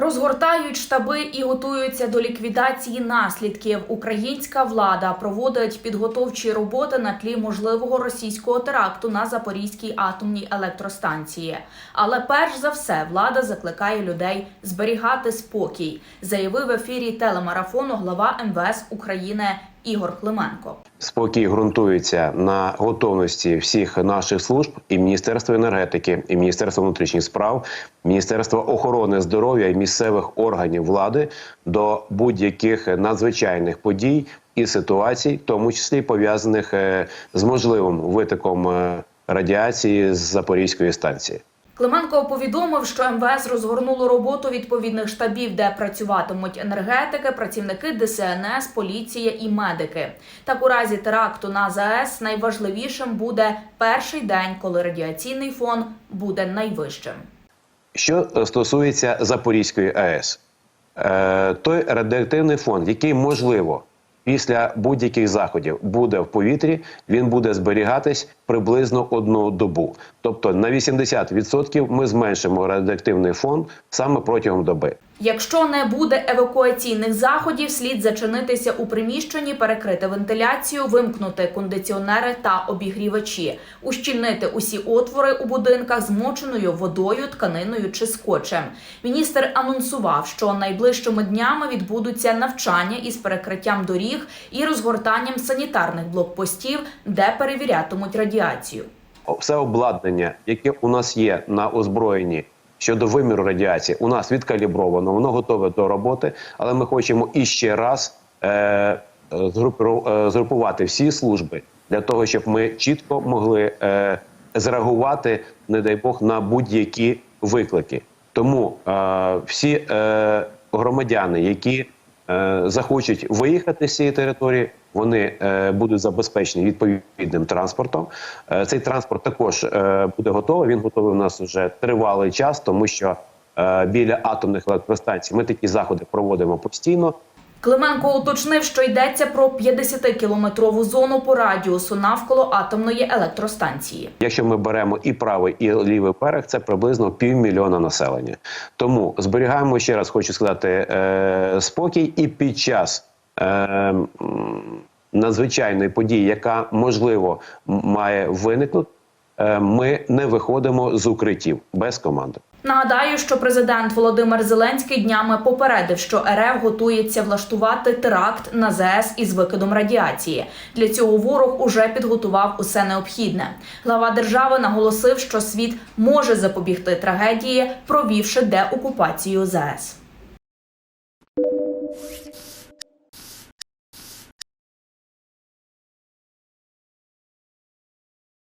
Розгортають штаби і готуються до ліквідації наслідків. Українська влада проводить підготовчі роботи на тлі можливого російського теракту на Запорізькій атомній електростанції. Але перш за все влада закликає людей зберігати спокій, заявив в ефірі телемарафону глава МВС України Ігор Клименко. Спокій ґрунтується на готовності всіх наших служб і Міністерства енергетики, і Міністерства внутрішніх справ, Міністерства охорони здоров'я і місцевих органів влади до будь-яких надзвичайних подій і ситуацій, в тому числі пов'язаних е, з можливим витоком е, радіації з Запорізької станції. Клименко повідомив, що МВС розгорнуло роботу відповідних штабів, де працюватимуть енергетики, працівники ДСНС, поліція і медики. Так у разі теракту на ЗАЕС найважливішим буде перший день, коли радіаційний фон буде найвищим. Що е, стосується Запорізької АЕС, е, той радіоактивний фон, який можливо після будь-яких заходів буде в повітрі, він буде зберігатись приблизно одну добу. Тобто на 80% ми зменшимо радіоактивний фон саме протягом доби. Якщо не буде евакуаційних заходів, слід зачинитися у приміщенні, перекрити вентиляцію, вимкнути кондиціонери та обігрівачі, ущільнити усі отвори у будинках змоченою водою, тканиною чи скотчем. Міністр анонсував, що найближчими днями відбудуться навчання із перекриттям доріг і розгортанням санітарних блокпостів, де перевірятимуть радіацію. Все обладнання, яке у нас є на озброєнні щодо виміру радіації, у нас відкалібровано, воно готове до роботи, але ми хочемо іще раз е, е, згрупу- згрупувати всі служби для того, щоб ми чітко могли е, зреагувати, не дай Бог, на будь-які виклики. Тому е, всі е, громадяни, які захочуть виїхати з цієї території, вони е, будуть забезпечені відповідним транспортом. Е, цей транспорт також е, буде готовий. Він готовий у нас вже тривалий час, тому що е, біля атомних електростанцій ми такі заходи проводимо постійно. Клименко уточнив, що йдеться про 50-кілометрову зону по радіусу навколо атомної електростанції. Якщо ми беремо і правий, і лівий берег, це приблизно півмільйона населення. Тому зберігаємо ще раз, хочу сказати, е, спокій і під час. Е, надзвичайної події, яка можливо має виникнути, е, ми не виходимо з укриттів без команди. Нагадаю, що президент Володимир Зеленський днями попередив, що РФ готується влаштувати теракт на ЗС із викидом радіації. Для цього ворог уже підготував усе необхідне. Глава держави наголосив, що світ може запобігти трагедії, провівши деокупацію ЗС.